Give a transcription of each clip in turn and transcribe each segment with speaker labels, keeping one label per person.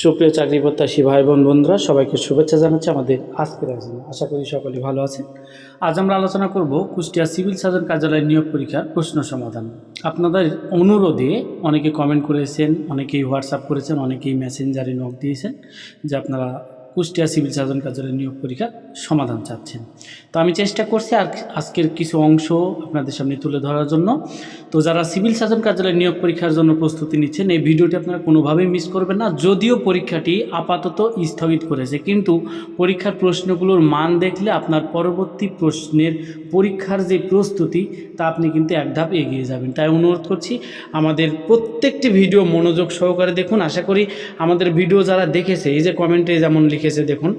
Speaker 1: সুপ্রিয় চাকরি প্রত্যাশী ভাই বোন বন্ধুরা, সবাইকে শুভেচ্ছা জানাচ্ছি আমাদের আজকের আয়োজন। আশা করি সকলে ভালো আছেন। আজ আমরা আলোচনা করব কুষ্টিয়া সিভিল সার্জন কার্যালয়ের নিয়োগ পরীক্ষার প্রশ্ন সমাধান। আপনাদের অনুরোধে অনেকে কমেন্ট করেছেন, অনেকেই হোয়াটসঅ্যাপ করেছেন, অনেকেই মেসেঞ্জারে নক দিয়েছেন, যে আপনারা কুষ্টিয়া সিভিল সার্জন কার্যালয়ের নিয়োগ পরীক্ষার সমাধান চাচ্ছেন। তো আমি চেষ্টা করছি আর আজকের কিছু অংশ আপনাদের সামনে তুলে ধরার জন্য। তো যারা সিভিল সার্জন কার্যালয়ের নিয়োগ পরীক্ষার জন্য প্রস্তুতি নিচ্ছেন, এই ভিডিওটি আপনারা কোনোভাবেই মিস করবেন না। যদিও পরীক্ষাটি আপাতত স্থগিত করেছে, কিন্তু পরীক্ষার প্রশ্নগুলোর মান দেখলে আপনার পরবর্তী প্রশ্নের পরীক্ষার যে প্রস্তুতি, তা আপনি কিন্তু এক ধাপ এগিয়ে যাবেন। তাই অনুরোধ করছি, আমাদের প্রত্যেকটি ভিডিও মনোযোগ সহকারে দেখুন। আশা করি আমাদের ভিডিও যারা দেখেছে, এই যে কমেন্টে যেমন লিখেছে দেখুন।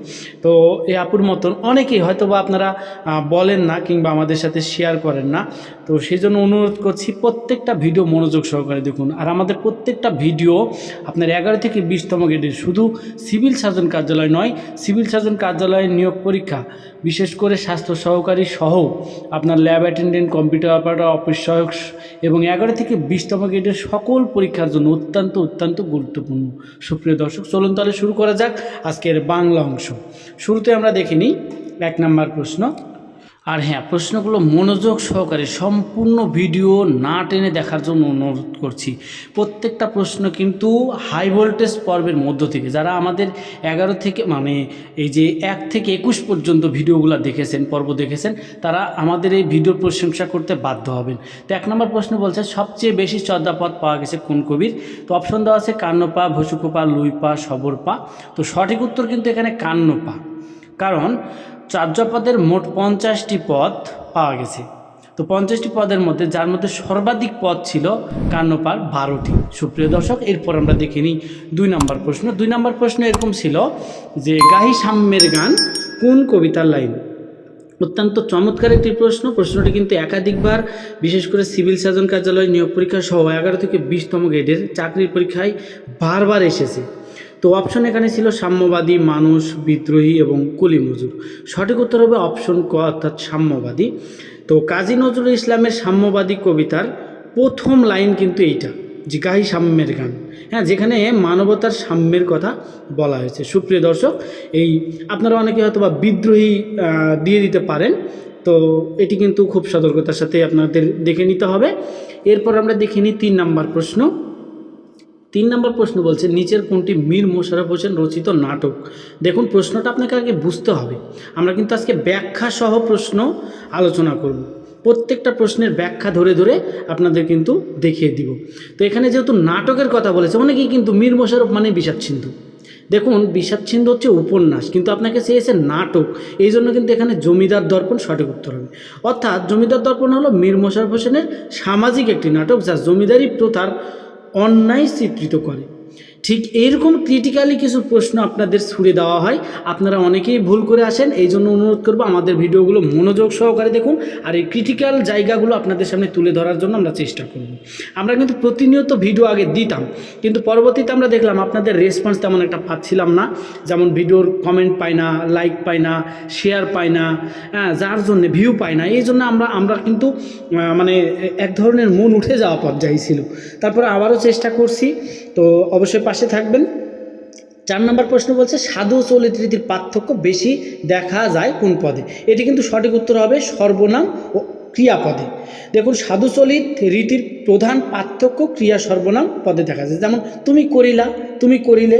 Speaker 1: তো এই আপুর মতন অনেকেই হয়তো বা আপনারা বলেন না কিংবা আমাদের সাথে শেয়ার করেন না। তো সেই জন্য অনুরোধ করছি প্রত্যেকটা ভিডিও মনোযোগ সহকারে দেখুন। আর আমাদের প্রত্যেকটা ভিডিও আপনার এগারো থেকে বিশতম গ্রেডের। শুধু সিভিল সার্জন কার্যালয় নয়, সিভিল সার্জন কার্যালয়ের নিয়োগ পরীক্ষা, বিশেষ করে স্বাস্থ্য সহকারী সহ আপনার lab attendant, computer operator, office সহায়ক এবং এগারো থেকে বিশতম গ্রেডের সকল পরীক্ষার জন্য অত্যন্ত অত্যন্ত গুরুত্বপূর্ণ। সুপ্রিয় দর্শক, চলুন তাহলে শুরু করা যাক আজকের বাংলা অংশ। শুরুতে আমরা দেখে নিই এক নম্বর প্রশ্ন। আর হ্যাঁ প্রশ্নগুলো মনোযোগ সহকারে সম্পূর্ণ ভিডিও না টেনে দেখার জন্য অনুরোধ করছি। প্রত্যেকটা প্রশ্ন কিন্তু হাই ভোল্টেজ পর্বের মধ্য থেকে, যারা আমাদের এগারো থেকে মানে এই যে এক থেকে একুশ পর্যন্ত ভিডিওগুলো দেখেছেন, পর্ব দেখেছেন, তারা আমাদের এই ভিডিওর প্রশংসা করতে বাধ্য হবেন। তো এক নম্বর প্রশ্ন বলছে, সবচেয়ে বেশি চর্যাপদ পাওয়া গেছে কোন কবির? তো অপশন দেওয়া আছে কান্নপা, ভসুকোপা, লুইপা, সবরপা। তো সঠিক উত্তর কিন্তু এখানে কান্নপা। কারণ চার্যপদের মোট পঞ্চাশটি পদ পাওয়া গেছে। তো পঞ্চাশটি পদের মধ্যে যার মধ্যে সর্বাধিক পদ ছিল কান্নপার বারোটি। সুপ্রিয় দর্শক, এরপর আমরা দেখে নিই দুই নম্বর প্রশ্ন। দুই নম্বর প্রশ্ন এরকম ছিল যে, গাহি সাম্যের গান কোন কবিতার লাইন? অত্যন্ত চমৎকার একটি প্রশ্ন। প্রশ্নটি কিন্তু একাধিকবার, বিশেষ করে সিভিল সার্জন কার্যালয় নিয়োগ পরীক্ষা সহ এগারো থেকে বিশতম গ্রেডের চাকরির পরীক্ষায় বারবার এসেছে। তো অপশন এখানে ছিল সাম্যবাদী, মানুষ, বিদ্রোহী এবং কুলি মজুর। সঠিক উত্তর হবে অপশন ক, অর্থাৎ সাম্যবাদী। তো কাজী নজরুল ইসলামের সাম্যবাদী কবিতার প্রথম লাইন কিন্তু এইটা যে গাহি সাম্যের গান। হ্যাঁ যেখানে মানবতার সাম্যের কথা বলা হয়েছে। সুপ্রিয় দর্শক, এই আপনারা অনেকে হয়তো বা বিদ্রোহী দিয়ে দিতে পারেন। তো এটি কিন্তু খুব সতর্কতার সাথে আপনাদের দেখে নিতে হবে। এরপর আমরা দেখে নিই তিন নাম্বার প্রশ্ন। তিন নম্বর প্রশ্ন বলছে, নিচের কোনটি মীর মোশাররফ হোসেন রচিত নাটক? দেখুন, প্রশ্নটা আপনাকে আগে বুঝতে হবে। আমরা কিন্তু আজকে ব্যাখ্যা সহ প্রশ্ন আলোচনা করব। প্রত্যেকটা প্রশ্নের ব্যাখ্যা ধরে ধরে আপনাদের কিন্তু দেখিয়ে দিব। তো এখানে যেহেতু নাটকের কথা বলেছে, অনেকেই কিন্তু মীর মোশাররফ মানে বিষাদ দেখুন বিষাদ হচ্ছে উপন্যাস, কিন্তু আপনাকে চেয়েছে নাটক, এই জন্য কিন্তু এখানে জমিদার দর্পণ সঠিক উত্তর হবে। অর্থাৎ জমিদার দর্পণ হলো মীর মোশাররফ হোসেনের সামাজিক একটি নাটক, যা জমিদারি প্রথার অন্যায় চিত্রিত করে। ঠিক এইরকম ক্রিটিক্যালি কিছু প্রশ্ন আপনাদের ছুড়ে দেওয়া হয়। আপনারা অনেকেই ভুল করে আসেন, এই জন্য অনুরোধ করব আমাদের ভিডিওগুলো মনোযোগ সহকারে দেখুন আর এই ক্রিটিক্যাল জায়গাগুলো আপনাদের সামনে তুলে ধরার জন্য আমরা চেষ্টা করব। আমরা কিন্তু প্রতিনিয়ত ভিডিও আগে দিতাম, কিন্তু পরবর্তীতে আমরা দেখলাম আপনাদের রেসপন্স তেমন একটা পাচ্ছিলাম না। যেমন ভিডিওর কমেন্ট পাই না লাইক পাই না শেয়ার পাই না হ্যাঁ যার জন্য ভিউ পাই না, এই জন্য আমরা আমরা কিন্তু মানে এক ধরনের মন উঠে যাওয়া পর্যায়ে ছিল। তারপরে আবারও চেষ্টা করছি তো অবশ্যই পাশে থাকবেন। চার নম্বর প্রশ্ন বলছে, সাধু চলিত রীতির পার্থক্য বেশি দেখা যায় কোন পদে? এটি কিন্তু সঠিক উত্তর হবে সর্বনাম ও ক্রিয়াপদে। দেখুন, সাধু চলিত রীতির প্রধান পার্থক্য ক্রিয়া সর্বনাম পদে দেখা যায়। যেমন, তুমি করিলা, তুমি করিলে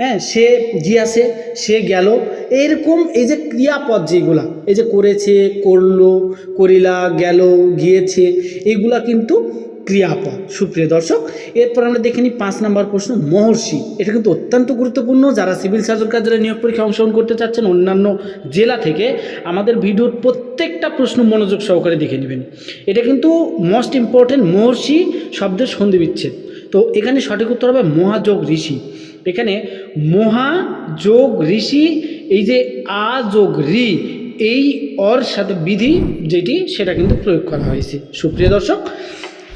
Speaker 1: হ্যাঁ সে গিয়াছে সে গেল। এরকম এই যে ক্রিয়াপদ যেগুলা, এই যে করেছে, করল, করিলা, গেল, গিয়েছে এইগুলা কিন্তু ক্রিয়াপদ। সুপ্রিয় দর্শক, এরপর আমরা দেখে নিই পাঁচ নম্বর প্রশ্ন, মহর্ষি। এটা কিন্তু অত্যন্ত গুরুত্বপূর্ণ। যারা সিভিল সার্জন কার্যালয়ে নিয়োগ পরীক্ষা অংশগ্রহণ করতে চাচ্ছেন, অন্যান্য জেলা থেকে আমাদের ভিডিওর প্রত্যেকটা প্রশ্ন মনোযোগ সহকারে দেখে নেবেন। এটা কিন্তু মোস্ট ইম্পর্টেন্ট মহর্ষি শব্দের সন্ধি বিচ্ছেদ তো এখানে সঠিক উত্তর হবে মহাযোগ ঋষি। এখানে মহাযোগ ঋষি, এই যে আ যোগ ঋ এই অর সাথে বিধি যেটি, সেটা কিন্তু প্রয়োগ করা হয়েছে। সুপ্রিয় দর্শক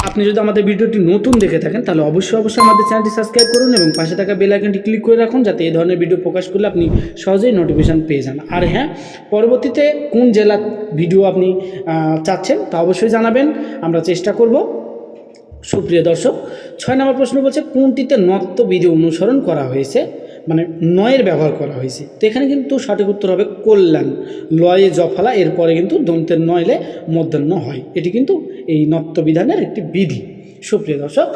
Speaker 1: আপনি যদি আমাদের ভিডিওটি নতুন দেখে থাকেন, তাহলে অবশ্যই অবশ্যই আমাদের চ্যানেলটি সাবস্ক্রাইব করুন এবং পাশে থাকা বেল আইকনটি ক্লিক করে রাখুন যাতে এই ধরনের ভিডিও প্রকাশ করলে আপনি সহজেই নোটিফিকেশান পেয়ে যান। আর হ্যাঁ পরবর্তীতে কোন জেলার ভিডিও আপনি চাচ্ছেন তা অবশ্যই জানাবেন। আমরা চেষ্টা করব। সুপ্রিয় দর্শক, ছয় নম্বর প্রশ্ন বলছে, কোনটিতে নত্যবিধি অনুসরণ করা হয়েছে? মানে নয়ের ব্যবহার করা হয়েছে। তো এখানে কিন্তু সঠিক উত্তর হবে কল্যাণ। লয়ে জফালা, এরপরে কিন্তু দন্তের নয়লে মধ্যাহ্ন হয়। এটি কিন্তু এই নত্যবিধানের একটি বিধি। সুপ্রিয় দর্শক,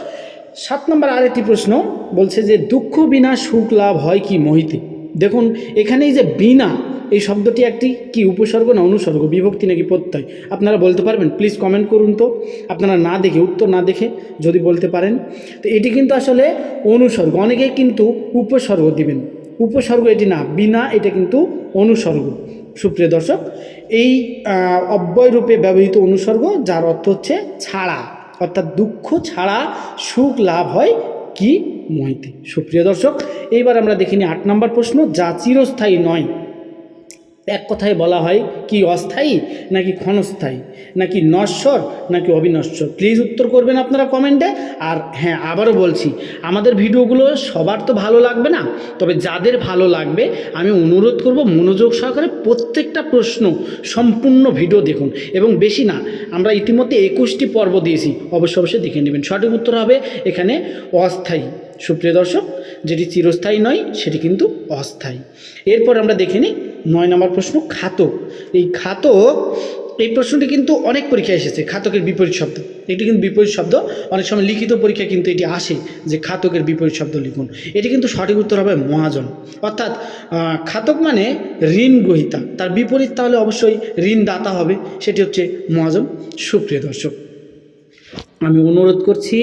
Speaker 1: সাত নম্বর আরেকটি প্রশ্ন বলছে যে, দুঃখ বিনা সুখ লাভ হয় কি মহিতে? দেখুন এখানে এই যে বিনা এই শব্দটি একটি কি উপসর্গ না অনুসর্গ? বিভক্তি নাকি প্রত্যয়? আপনারা বলতে পারবেন প্লিজ কমেন্ট করুন তো। আপনারা না দেখে উত্তর না দেখে যদি বলতে পারেন। তো এটি কিন্তু আসলে অনুসর্গ। অনেকে কিন্তু উপসর্গ দিবেন। উপসর্গ এটি না বিনা এটা কিন্তু অনুসর্গ। সুপ্রিয় দর্শক এই আহ, অব্যয় রূপে ব্যবহৃত অনুসর্গ যার অর্থ হচ্ছে ছাড়া। অর্থাৎ দুঃখ ছাড়া সুখ লাভ হয় কি? মহিতে। সুপ্রিয় দর্শক এইবার আমরা দেখিনি আট নম্বর প্রশ্ন যা চিরস্থায়ী নয়। এক কথায় বলা হয়, কি অস্থায়ী নাকি ক্ষণস্থায়ী? নাকি নশ্বর নাকি অবিনশ্বর? প্লিজ উত্তর করবেন আপনারা কমেন্টে আর হ্যাঁ আবারও বলছি, আমাদের ভিডিওগুলো সবার তো ভালো লাগবে না? তবে যাদের ভালো লাগবে, আমি অনুরোধ করব মনোযোগ সহকারে প্রত্যেকটা প্রশ্ন সম্পূর্ণ ভিডিও দেখুন। এবং বেশি না, আমরা ইতিমধ্যে একুশটি পর্ব দিয়েছি অবশ্য অবশ্যই দেখে নেবেন। সঠিক উত্তর হবে এখানে অস্থায়ী। সুপ্রিয় দর্শক, যেটি চিরস্থায়ী নয়, সেটি কিন্তু অস্থায়ী। এরপর আমরা দেখে নিই নয় নম্বর প্রশ্ন, খাতক। এই খাতক, এই প্রশ্নটি কিন্তু অনেক পরীক্ষায় এসেছে, খাতকের বিপরীত শব্দ। এটি কিন্তু বিপরীত শব্দ, অনেক সময় লিখিত পরীক্ষায় কিন্তু এটি আসে যে খাতকের বিপরীত শব্দ লিখুন। এটি কিন্তু সঠিক উত্তর হবে মহাজন। অর্থাৎ খাতক মানে ঋণ গ্রহিতা। তার বিপরীত তাহলে অবশ্যই ঋণদাতা হবে, সেটি হচ্ছে মহাজন। সুপ্রিয় দর্শক আমি অনুরোধ করছি,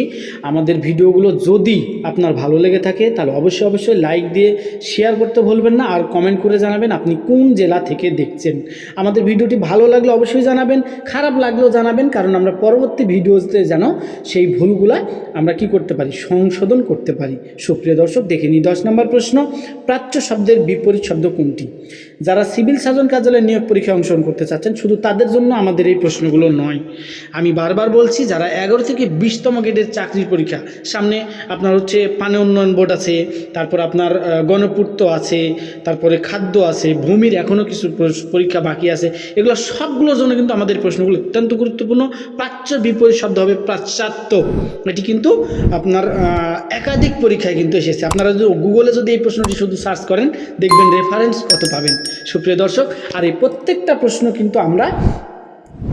Speaker 1: আমাদের ভিডিওগুলো যদি আপনার ভালো লেগে থাকে, তাহলে অবশ্যই অবশ্যই লাইক দিয়ে শেয়ার করতে ভুলবেন না আর কমেন্ট করে জানাবেন আপনি কোন জেলা থেকে দেখছেন। আমাদের ভিডিওটি ভালো লাগলে অবশ্যই জানাবেন, খারাপ লাগলেও জানাবেন, কারণ আমরা পরবর্তী ভিডিওতে যেন সেই ভুলগুলা আমরা কি করতে পারি, সংশোধন করতে পারি। সুপ্রিয় দর্শক, দেখে নিই দশ নম্বর প্রশ্ন, প্রাচ্য শব্দের বিপরীত শব্দ কোনটি? যারা সিভিল সার্জন কার্যালয়ে নিয়োগ পরীক্ষায় অংশগ্রহণ করতে চাচ্ছেন, শুধু তাদের জন্য আমাদের এই প্রশ্নগুলো নয়। আমি বারবার বলছি, যারা এগারো থেকে বিশতম গ্রেডের চাকরির পরীক্ষা। সামনে আপনার হচ্ছে পানি উন্নয়ন বোর্ড আছে, তারপর আপনার গণপূর্ত আছে, তারপরে খাদ্য আছে, ভূমির এখনও কিছু পরীক্ষা বাকি আছে। এগুলো সবগুলোর জন্য কিন্তু আমাদের প্রশ্নগুলো অত্যন্ত গুরুত্বপূর্ণ। প্রাচ্য বিপরীত শব্দ হবে পাশ্চাত্য এটি কিন্তু আপনার একাধিক পরীক্ষায় কিন্তু এসেছে। আপনারা যদি গুগলে যদি এই প্রশ্নটি শুধু সার্চ করেন, দেখবেন রেফারেন্স কত পাবেন। সুপ্রিয় দর্শক, আর এই প্রত্যেকটা প্রশ্ন কিন্তু আমরা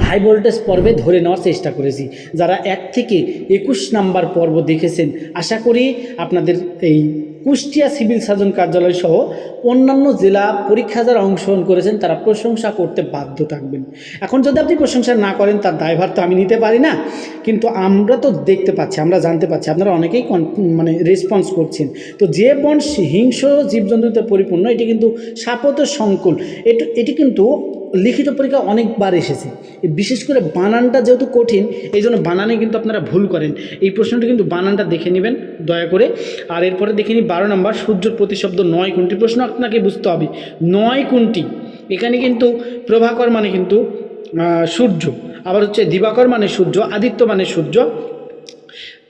Speaker 1: হাই ভোল্টেজ পর্বে ধরে নেওয়ার চেষ্টা করেছি। যারা এক থেকে একুশ নাম্বার পর্ব দেখেছেন, আশা করি আপনাদের এই কুষ্টিয়া সিভিল সার্জন কার্যালয় সহ অন্যান্য জেলা পরীক্ষা যারা অংশগ্রহণ করেছেন, তারা প্রশংসা করতে বাধ্য থাকবেন। এখন যদি আপনি প্রশংসা না করেন, তার দায়ভার তো আমি নিতে পারি না। কিন্তু আমরা তো দেখতে পাচ্ছি, আমরা জানতে পাচ্ছি, আপনারা অনেকেই মানে রেসপন্স করছেন। তো যে বন হিংস জীবজন্তুতে পরিপূর্ণ, এটি কিন্তু সাপত সংকুল। এটি এটি কিন্তু লিখিত পরীক্ষা অনেকবার এসেছে। বিশেষ করে বানানটা যেহেতু কঠিন, এই জন্য বানানে কিন্তু আপনারা ভুল করেন। এই প্রশ্নটি কিন্তু বানানটা দেখে নেবেন, দয়া করে। আর এরপরে দেখে নিই বারো নম্বর, সূর্যর প্রতিশব্দ নয় কোনটি? প্রশ্ন আপনাকে বুঝতে হবে। নয় কোনটি? এখানে কিন্তু প্রভাকর মানে কিন্তু সূর্য। আবার হচ্ছে দিবাকর মানে সূর্য, আদিত্য মানে সূর্য,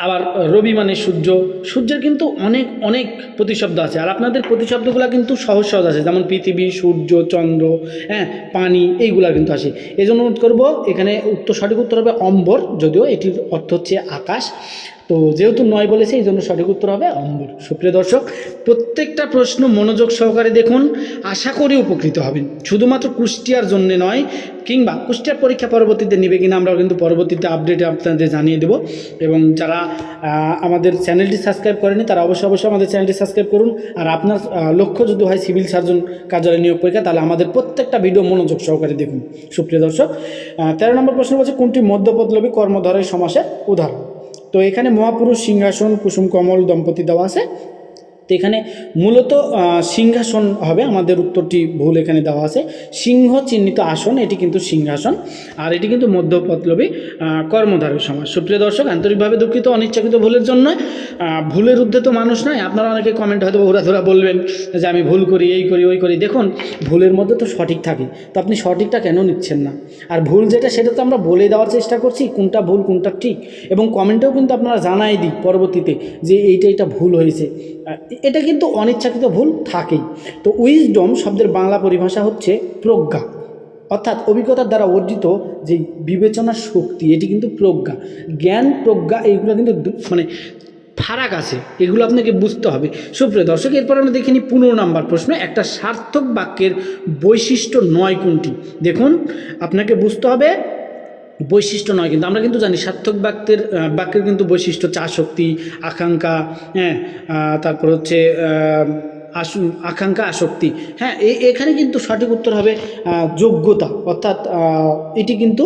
Speaker 1: আবার রবি মানে সূর্য। সূর্যের কিন্তু অনেক অনেক প্রতিশব্দ আছে। আর আপনাদের প্রতিশব্দগুলো কিন্তু সহজ সহজ আছে। যেমন পৃথিবী, সূর্য, চন্দ্র হ্যাঁ পানি, এইগুলা কিন্তু আসে। এই জন্য করব, এখানে উত্তর, সঠিক উত্তর হবে অম্বর, যদিও এটির অর্থ হচ্ছে আকাশ। তো যেহেতু নয় বলেছে, এই জন্য সঠিক উত্তর হবে অম্বর সুপ্রিয় দর্শক, প্রত্যেকটা প্রশ্ন মনোযোগ সহকারে দেখুন, আশা করি উপকৃত হবেন। শুধুমাত্র কুষ্টিয়ার জন্য নয়, কিংবা কুষ্টিয়ার পরীক্ষা পরবর্তীতে নেবে কিনা আমরা কিন্তু পরবর্তীতে আপডেটে আপনাদের জানিয়ে দেব। এবং যারা আমাদের চ্যানেলটি সাবস্ক্রাইব করেনি, তারা অবশ্যই অবশ্যই আমাদের চ্যানেলটি সাবস্ক্রাইব করুন। আর আপনার লক্ষ্য যদি হয় সিভিল সার্জন কার্যালয় নিয়োগ পরীক্ষা, তাহলে আমাদের প্রত্যেকটা ভিডিও মনোযোগ সহকারে দেখুন। সুপ্রিয় দর্শক তেরো নম্বর প্রশ্ন বলছে, কোনটি মধ্যপদলবী কর্মধারের সমাসের উদাহরণ? তো এখানে মহাপুরুষ সিংহাসন কুসুম কমল দম্পতি দেওয়া আছে। তো এখানে মূলত সিংহাসন হবে আমাদের উত্তরটি ভুল এখানে দেওয়া আছে। সিংহ চিহ্নিত আসন এটি কিন্তু সিংহাসন আর এটি কিন্তু মধ্যপতলবী আহ, কর্মধারয় সমাজ। সুপ্রিয় দর্শক আন্তরিকভাবে দুঃখিত অনিচ্ছাকৃত ভুলের জন্য ভুলের ঊর্ধ্বে তো মানুষ নয় আপনারা অনেকে কমেন্ট হয়তো ধরা বলবেন যে আমি ভুল করি এই করি ওই করি। দেখুন ভুলের মধ্যে তো সঠিক থাকে তো আপনি সঠিকটা কেন নিচ্ছেন না? আর ভুল যেটা সেটা তো আমরা বলে দেওয়ার চেষ্টা করছি কোনটা ভুল কোনটা ঠিক। এবং কমেন্টেও কিন্তু আপনারা জানাই দিই পরবর্তীতে যে এইটা এটা ভুল হয়েছে। এটা কিন্তু অনিচ্ছাকৃত ভুল থাকেই। তো উইজডম শব্দের বাংলা পরিভাষা হচ্ছে প্রজ্ঞা। অর্থাৎ অভিজ্ঞতার দ্বারা অর্জিত যে বিবেচনার শক্তি, এটি কিন্তু প্রজ্ঞা। জ্ঞান, প্রজ্ঞা এইগুলো কিন্তু মানে ফারাক আছে, এগুলো আপনাকে বুঝতে হবে। সুপ্রিয় দর্শক, এরপর আমরা দেখে নিই পনেরো নাম্বার প্রশ্ন। একটা সার্থক বাক্যের বৈশিষ্ট্য নয় কোনটি? দেখুন, আপনাকে বুঝতে হবে বৈশিষ্ট্য নয়, কিন্তু আমরা কিন্তু জানি সার্থক বাক্যের বাক্যের কিন্তু বৈশিষ্ট্য চা শক্তি, আকাঙ্ক্ষা হ্যাঁ তারপর হচ্ছে আসু, আকাঙ্ক্ষা, আসক্তি। হ্যাঁ এখানে কিন্তু সঠিক উত্তর হবে যোগ্যতা। অর্থাৎ এটি কিন্তু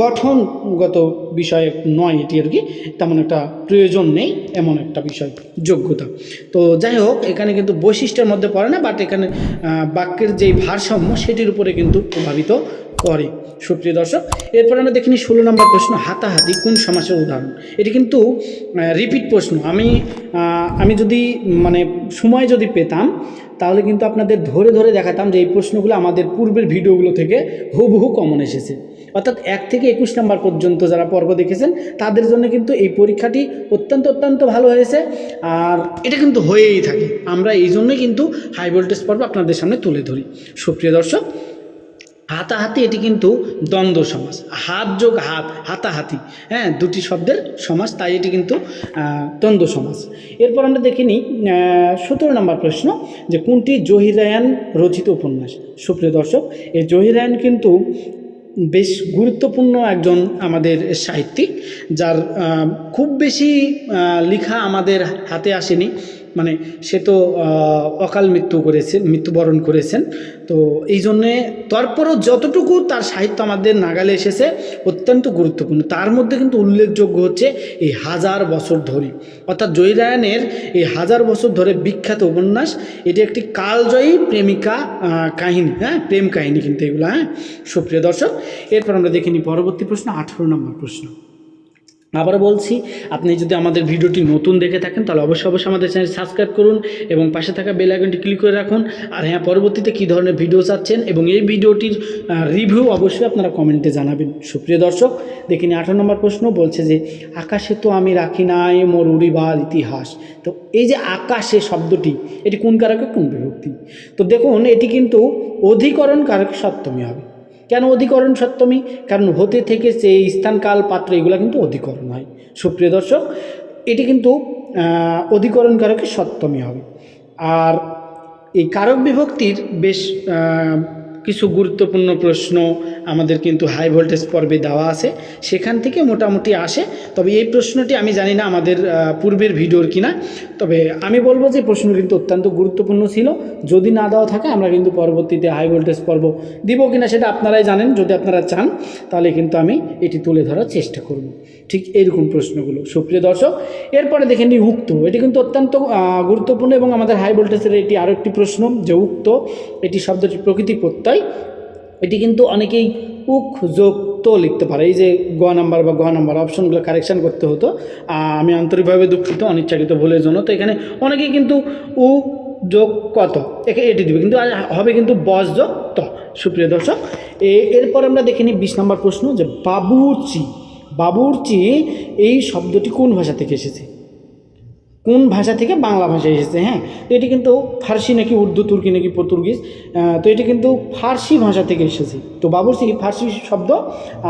Speaker 1: গঠনগত বিষয় নয় এটি আর কি, তেমন একটা প্রয়োজন নেই, এমন একটা বিষয়, যোগ্যতা। তো যাই হোক, এখানে কিন্তু বৈশিষ্ট্যের মধ্যে পড়ে না বাট এখানে বাক্যের যেই ভারসাম্য, সেটির উপরে কিন্তু প্রভাবিত করে। সুপ্রিয় দর্শক, এরপর আমরা দেখিনি ষোলো নম্বর প্রশ্ন, হাতাহাতি কোন সমাসের উদাহরণ? এটি কিন্তু রিপিট প্রশ্ন। আমি আমি যদি মানে সময় যদি পেতাম, তাহলে কিন্তু আপনাদের ধরে ধরে দেখাতাম যে এই প্রশ্নগুলো আমাদের পূর্বের ভিডিওগুলো থেকে হুবহু কমন এসেছে। অর্থাৎ এক থেকে একুশ নাম্বার পর্যন্ত যারা পর্ব দেখেছেন, তাদের জন্য কিন্তু এই পরীক্ষাটি অত্যন্ত অত্যন্ত ভালো হয়েছে। আর এটা কিন্তু হয়েই থাকে। আমরা এই জন্যই কিন্তু হাই ভোল্টেজ পর্ব আপনাদের সামনে তুলে ধরি। সুপ্রিয় দর্শক হাতাহাতি এটি কিন্তু দ্বন্দ্ব সমাস হাত যোগ হাত, হাতাহাতি হ্যাঁ দুটি শব্দের সমাস তাই এটি কিন্তু দ্বন্দ্ব সমাস এরপর আমরা দেখে নিই সতেরো নম্বর প্রশ্ন, যে কোনটি জহির রায়ান রচিত উপন্যাস? সুপ্রিয় দর্শক, এই জহির রায়ান কিন্তু বেশ গুরুত্বপূর্ণ একজন আমাদের সাহিত্যিক, যার খুব বেশি লেখা আমাদের হাতে আসেনি। মানে সে তো অকাল মৃত্যু করেছেন, মৃত্যুবরণ করেছেন। তো এই জন্যে তারপরও যতটুকু তার সাহিত্য আমাদের নাগালে এসেছে অত্যন্ত গুরুত্বপূর্ণ। তার মধ্যে কিন্তু উল্লেখযোগ্য হচ্ছে এই হাজার বছর ধরে। অর্থাৎ জয়রায়নের এই হাজার বছর ধরে বিখ্যাত উপন্যাস, এটি একটি কালজয়ী প্রেমিকা কাহিনী হ্যাঁ? প্রেম কাহিনী কিন্তু এগুলো হ্যাঁ? সুপ্রিয় দর্শক, এরপর আমরা দেখে নিই পরবর্তী প্রশ্ন, আঠেরো নম্বর প্রশ্ন। আবার বলছি, আপনি যদি আমাদের ভিডিওটি নতুন দেখে থাকেন, তাহলে অবশ্যই অবশ্যই আমাদের চ্যানেল সাবস্ক্রাইব করুন এবং পাশে থাকা বেল আইকনটি ক্লিক করে রাখুন। আর হ্যাঁ পরবর্তীতে কী ধরনের ভিডিও চাচ্ছেন এবং এই ভিডিওটির রিভিউ অবশ্যই আপনারা কমেন্টে জানাবেন। সুপ্রিয় দর্শক দেখিনি আঠারো নম্বর প্রশ্ন, বলছে যে, আকাশে তো আমি রাখি নাই মোর উড়িবার ইতিহাস। তো এই যে আকাশে শব্দটি, এটি কোন কারকে, কোন বিভক্তি? তো দেখুন, এটি কিন্তু অধিকরণ কারক সপ্তমী হবে কেন অধিকরণ সপ্তমী কারণ হতে থেকে সে স্থানকাল পাত্র এগুলো কিন্তু অধিকরণ হয়। সুপ্রিয় দর্শক, এটি কিন্তু অধিকরণ কারকে সপ্তমী হবে। আর এই কারক বিভক্তির বেশ কিছু গুরুত্বপূর্ণ প্রশ্ন আমাদের কিন্তু হাই ভোল্টেজ পর্বে দেওয়া আছে। সেখান থেকে মোটামুটি আসে। তবে এই প্রশ্নটি আমি জানি না আমাদের পূর্বের ভিডিওর কিনা। তবে আমি বলব যে প্রশ্ন কিন্তু অত্যন্ত গুরুত্বপূর্ণ ছিল। যদি না দেওয়া থাকে, আমরা কিন্তু পরবর্তীতে হাই ভোল্টেজ পর্ব দিব কিনা সেটা আপনারাই জানেন। যদি আপনারা চান, তাহলে কিন্তু আমি এটি তুলে ধরার চেষ্টা করব। ঠিক এইরকম প্রশ্নগুলো। সুপ্রিয় দর্শক, এরপরে দেখে নিই উক্ত। এটি কিন্তু অত্যন্ত গুরুত্বপূর্ণ এবং আমাদের হাই ভোল্টেজের এটি আরও একটি প্রশ্ন যে উক্ত, এটি শব্দটি প্রকৃতি প্রত্যয়। এটি কিন্তু অনেকেই উক, যোগ, তো লিখতে পারে। এই যে গ নাম্বার বা গ নাম্বার অপশনগুলো কারেকশান করতে হতো আমি আন্তরিকভাবে দুঃখিত, অনিচ্ছাকৃত ভুলের জন্য। তো এখানে অনেকেই কিন্তু উ, যোগ, কত, একে এটি দিবে। কিন্তু হবে কিন্তু বস, যোগ, ত। সুপ্রিয় দর্শক এরপর আমরা দেখে নিই বিশ নম্বর প্রশ্ন যে বাবুর্চি বাবুর্চি এই শব্দটি কোন ভাষা থেকে এসেছে? কোন ভাষা থেকে বাংলা ভাষায় এসেছে হ্যাঁ? তো এটি কিন্তু ফার্সি নাকি উর্দু, তুর্কি নাকি পর্তুগিজ তো এটি কিন্তু ফার্সি ভাষা থেকে এসেছে। তো বাবুর্চি ফার্সি শব্দ?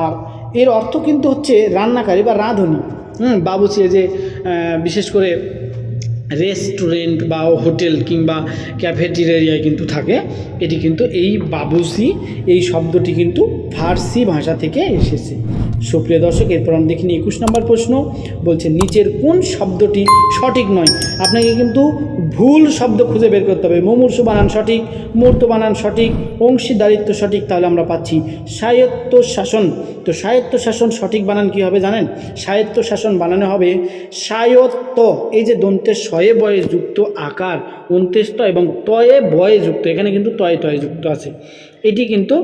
Speaker 1: আর এর অর্থ কিন্তু হচ্ছে রান্নাকারী বা রাঁধুনি। হুম বাবুর্চি যে বিশেষ করে রেস্টুরেন্ট বা হোটেল কিংবা ক্যাফেটেরিয়ায় কিন্তু থাকে। এটি কিন্তু এই বাবুসি এই শব্দটি কিন্তু ফার্সি ভাষা থেকে এসেছে। সুপ্রিয় দর্শক, এরপর আমরা দেখিনি একুশ নম্বর প্রশ্ন। বলছে, নিচের কোন শব্দটি সঠিক নয়? আপনাকে কিন্তু ভুল শব্দ খুঁজে বের করতে হবে। মুমূর্ষু বানান সঠিক, মূর্ত বানান সঠিক, অংশীদারিত্ব সঠিক, তাহলে আমরা পাচ্ছি স্বায়ত্ত শাসন। তো স্বায়ত্ত শাসন সঠিক বানান কি হবে জানেন? স্বায়ত্ত শাসন বানানো হবে স্বায়ত্ত, এই যে দন্তের শয়ে বয়ে যুক্ত আকার অন্ত্যেষ্ট এবং তয়ে বয়ে যুক্ত, এখানে কিন্তু তয়ে তয়ে যুক্ত আছে। এটি কিন্তু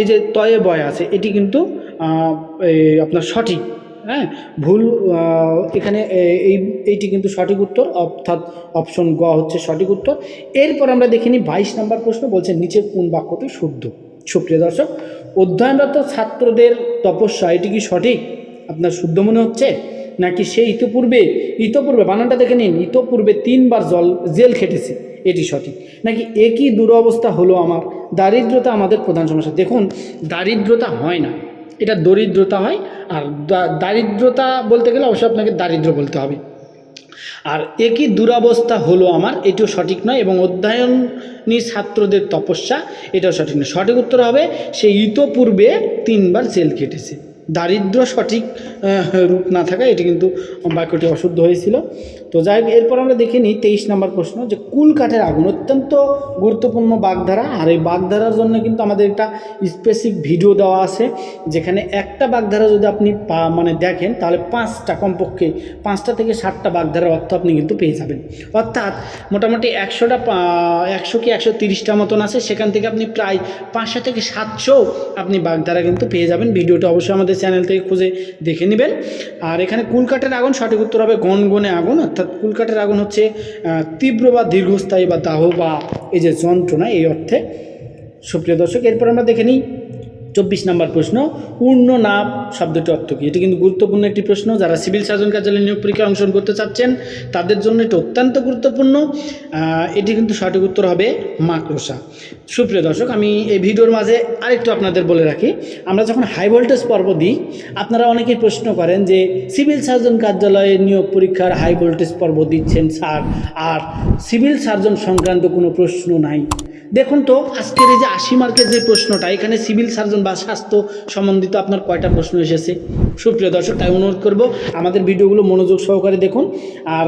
Speaker 1: এই যে তয়ে বয় আছে, এটি কিন্তু আপনার সঠিক হ্যাঁ? ভুল এখানে এই, এইটি কিন্তু সঠিক উত্তর, অর্থাৎ অপশন গ হচ্ছে সঠিক উত্তর। এরপর আমরা দেখে নিই বাইশ নম্বর প্রশ্ন বলছে, নিচের কোন বাক্যটি শুদ্ধ? সুপ্রিয় দর্শক, অধ্যয়নরত ছাত্রদের তপস্যা, এটি কি সঠিক? আপনার শুদ্ধ মনে হচ্ছে? নাকি সে ইতোপূর্বে ইতোপূর্বে, বানানটা দেখে নিন, ইতোপূর্বে তিনবার জল, জেল খেটেছে, এটি সঠিক। নাকি একই দুরবস্থা হলো আমার? দারিদ্রতা আমাদের প্রধান সমস্যা। দেখুন, দারিদ্রতা হয় না। এটা দরিদ্রতা হয় আর দারিদ্রতা বলতে গেলে অবশ্যই আপনাকে দারিদ্র বলতে হবে। আর একই দুরবস্থা হলো আমার, এটিও সঠিক নয় এবং অধ্যয়নী ছাত্রদের তপস্যা, এটাও সঠিক নয়। সঠিক উত্তর হবে, সে ইতোপূর্বে তিনবার জেল কেটেছে দারিদ্র সঠিক রূপ না থাকা এটি কিন্তু বাক্যটি অশুদ্ধ হয়েছিল। তো যাই হোক, এরপর আমরা দেখে নিই তেইশ নম্বর প্রশ্ন যে কুল কাঠের আগুন অত্যন্ত গুরুত্বপূর্ণ বাগধারা। আর এই বাগধারার জন্য কিন্তু আমাদের একটা স্পেসিফিক ভিডিও দেওয়া আছে, যেখানে একটা বাগধারা যদি আপনি মানে দেখেন, তাহলে পাঁচটা কমপক্ষে, পাঁচটা থেকে ষাটটা বাগধারার অর্থ আপনি কিন্তু পেয়ে যাবেন। অর্থাৎ মোটামুটি একশোটা একশো কি একশো তিরিশটা মতন আছে, সেখান থেকে আপনি প্রায় পাঁচশো থেকে সাতশো আপনি বাগধারা কিন্তু পেয়ে যাবেন। ভিডিওটা অবশ্যই আমাদের চ্যানেল থেকে খুঁজে দেখে নেবেন। আর এখানে কুলকাঠের আগুন সঠিক উত্তর হবে গনগনে আগুন, অর্থাৎ কুলকাঠের আগুন হচ্ছে তীব্র বা দীর্ঘস্থায়ী বা দাহ বা এই যে যন্ত্রণা, এই অর্থে সুপ্রিয় দর্শক, এরপর আমরা দেখে নিই চব্বিশ নম্বর প্রশ্ন পূর্ণ নাম শব্দটি অর্থ কী? এটি কিন্তু গুরুত্বপূর্ণ একটি প্রশ্ন। যারা সিভিল সার্জন কার্যালয়ে নিয়োগ পরীক্ষায় অংশগ্রহণ করতে চাচ্ছেন, তাদের জন্য এটি অত্যন্ত গুরুত্বপূর্ণ। এটি কিন্তু সঠিক উত্তর হবে মাকড়সা। সুপ্রিয় দর্শক, আমি এই ভিডিওর মাঝে আরেকটু আপনাদের বলে রাখি। আমরা যখন হাই ভোল্টেজ পর্ব দিই, আপনারা অনেকেই প্রশ্ন করেন যে, সিভিল সার্জন কার্যালয়ে নিয়োগ পরীক্ষার হাই ভোল্টেজ পর্ব দিচ্ছেন স্যার? আর, সিভিল সার্জন সংক্রান্ত কোনো প্রশ্ন নাই। দেখুন তো, আজকের এই যে আশি মার্কের যে প্রশ্নটা, এখানে সিভিল সার্জন বা স্বাস্থ্য সম্বন্ধিত আপনার কয়টা প্রশ্ন এসেছে? সুপ্রিয় দর্শক, তাই অনুরোধ করব, আমাদের ভিডিওগুলো মনোযোগ সহকারে দেখুন। আর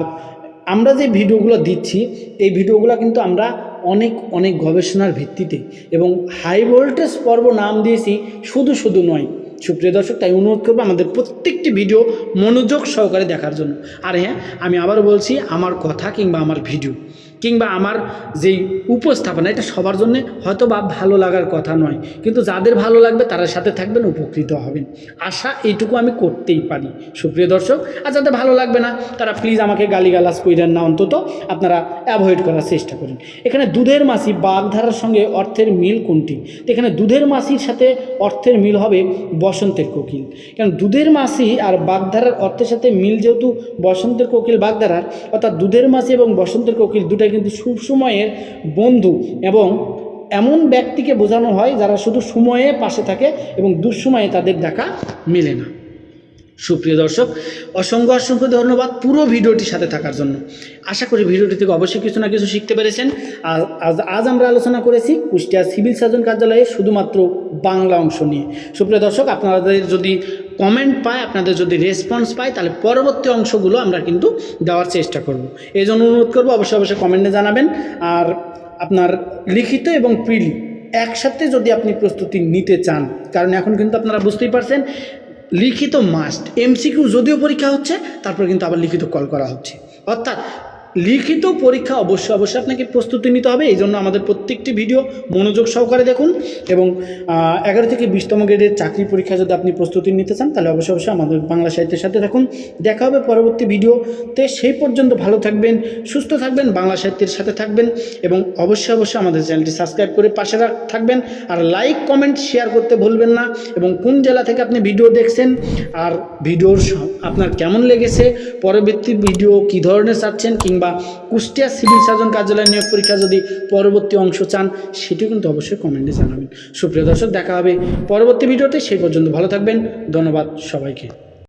Speaker 1: আমরা যে ভিডিওগুলো দিচ্ছি, এই ভিডিওগুলো কিন্তু আমরা অনেক অনেক গবেষণার ভিত্তিতে এবং হাই ভোল্টেজ পর্ব নাম দিয়েছি শুধু শুধু নয়। সুপ্রিয় দর্শক, তাই অনুরোধ করব আমাদের প্রত্যেকটি ভিডিও মনোযোগ সহকারে দেখার জন্য। আর হ্যাঁ আমি আবার বলছি, আমার কথা কিংবা আমার ভিডিও। কিংবা আমার যেই উপস্থাপনা, এটা সবার জন্য হয়তো বা ভালো লাগার কথা নয়। কিন্তু যাদের ভালো লাগবে, তারা সাথে থাকবেন, উপকৃত হবেন। আশা এইটুকু আমি করতেই পারি। সুপ্রিয় দর্শক, আর যাদের ভালো লাগবে না, তারা প্লিজ আমাকে গালিগালাজ কইরেন না, অন্তত আপনারা অ্যাভয়েড করার চেষ্টা করেন। এখানে দুধের মাসি বাগধারার সঙ্গে অর্থের মিল কোনটি? তো এখানে দুধের মাসির সাথে অর্থের মিল হবে বসন্তের কোকিল। কারণ দুধের মাসি আর বাগধারার অর্থের সাথে মিল যেহেতু বসন্তের কোকিল, বাগধারার, অর্থাৎ দুধের মাসি এবং বসন্তের কোকিল দুটাই কিন্তু সুসময়ের বন্ধু এবং এমন ব্যক্তিকে বোঝানো হয় যারা শুধু সময়ে পাশে থাকে এবং দুঃসময়ে তাদের দেখা মেলে না। সুপ্রিয় দর্শক, অসংখ্য অসংখ্য ধন্যবাদ পুরো ভিডিওটির সাথে থাকার জন্য। আশা করি ভিডিওটি থেকে অবশ্যই কিছু না কিছু শিখতে পেরেছেন। আজ আজ আমরা আলোচনা করেছি কুষ্টিয়া সিভিল সার্জন কার্যালয়ে শুধুমাত্র বাংলা অংশ নিয়ে। সুপ্রিয় দর্শক, আপনাদের যদি কমেন্ট পায়, আপনাদের যদি রেসপন্স পায়, তাহলে পরবর্তী অংশগুলো আমরা কিন্তু দেওয়ার চেষ্টা করব। এই জন্য অনুরোধ করব, অবশ্যই অবশ্যই কমেন্টে জানাবেন। আর আপনার লিখিত এবং প্রিলি একসাথে যদি আপনি প্রস্তুতি নিতে চান, কারণ এখন কিন্তু আপনারা বুঝতেই পারছেন লিখিত মাস্ট এমসিকিউ যদিও পরীক্ষা হচ্ছে তারপর কিন্তু আবার লিখিত কল করা হচ্ছে। অর্থাৎ লিখিত পরীক্ষা অবশ্যই অবশ্যই আপনাকে প্রস্তুতি নিতে হবে। এই জন্য আমাদের প্রত্যেকটি ভিডিও মনোযোগ সহকারে দেখুন এবং এগারো থেকে বিশতম গ্রেডের চাকরি পরীক্ষা যদি আপনি প্রস্তুতি নিতে চান, তাহলে অবশ্যই অবশ্যই আমাদের বাংলা সাহিত্যের সাথে থাকুন। দেখা হবে পরবর্তী ভিডিওতে। সেই পর্যন্ত ভালো থাকবেন, সুস্থ থাকবেন, বাংলা সাহিত্যের সাথে থাকবেন এবং অবশ্যই অবশ্যই আমাদের চ্যানেলটি সাবস্ক্রাইব করে পাশে থাকবেন। আর লাইক, কমেন্ট, শেয়ার করতে ভুলবেন না এবং কোন জেলা থেকে আপনি ভিডিও দেখছেন আর ভিডিওর আপনার কেমন লেগেছে, পরবর্তী ভিডিও কী ধরনের চাচ্ছেন কিংবা কুষ্টিয়া সিভিল সার্জন কার্যালয় নিয়োগ পরীক্ষা যদি পরবর্তী অংশ চান, সেটিও কিন্তু অবশ্যই কমেন্টে জানাবেন। সুপ্রিয় দর্শক, দেখা হবে পরবর্তী ভিডিওতে। সেই পর্যন্ত ভালো থাকবেন। ধন্যবাদ সবাইকে।